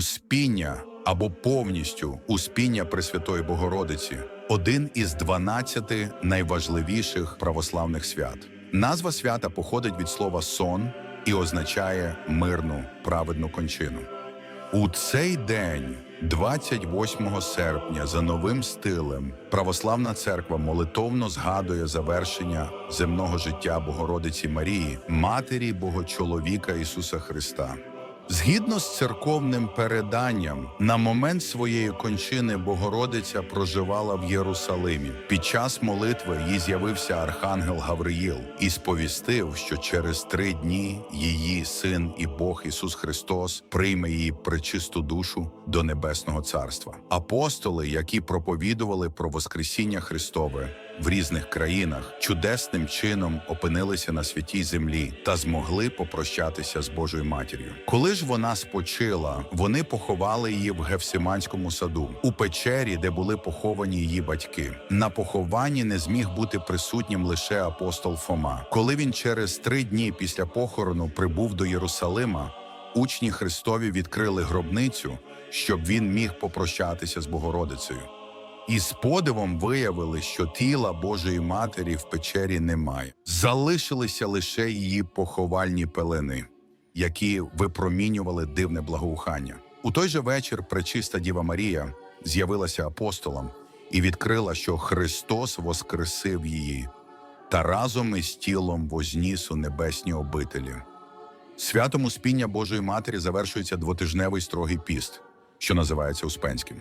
Успіння або повністю успіння Пресвятої Богородиці один із 12 найважливіших православних свят. Назва свята походить від слова сон і означає мирну праведну кончину. У цей день, 28 серпня, за новим стилем, православна церква молитовно згадує завершення земного життя Богородиці Марії, матері Богочоловіка Ісуса Христа. Згідно з церковним переданням, на момент своєї кончини Богородиця проживала в Єрусалимі. Під час молитви їй з'явився архангел Гавриїл і сповістив, що через три дні її син і Бог Ісус Христос прийме її пречисту душу до небесного царства. Апостоли, які проповідували про Воскресіння Христове в різних країнах, чудесним чином опинилися на святій землі та змогли попрощатися з Божою матір'ю. Коли ж вона спочила, вони поховали її в Гефсиманському саду у печері, де були поховані її батьки. На похованні не зміг бути присутнім лише апостол Фома. Коли він через три дні після похорону прибув до Єрусалима, учні Христові відкрили гробницю, щоб він міг попрощатися з Богородицею. І з подивом виявили, що тіла Божої Матері в печері немає. Залишилися лише її поховальні пелени, які випромінювали дивне благоухання. У той же вечір пречиста Діва Марія з'явилася апостолам і відкрила, що Христос воскресив її та разом із тілом возніс у небесні обителі. Святом Успіння Божої Матері завершується двотижневий строгий піст, що називається Успенським.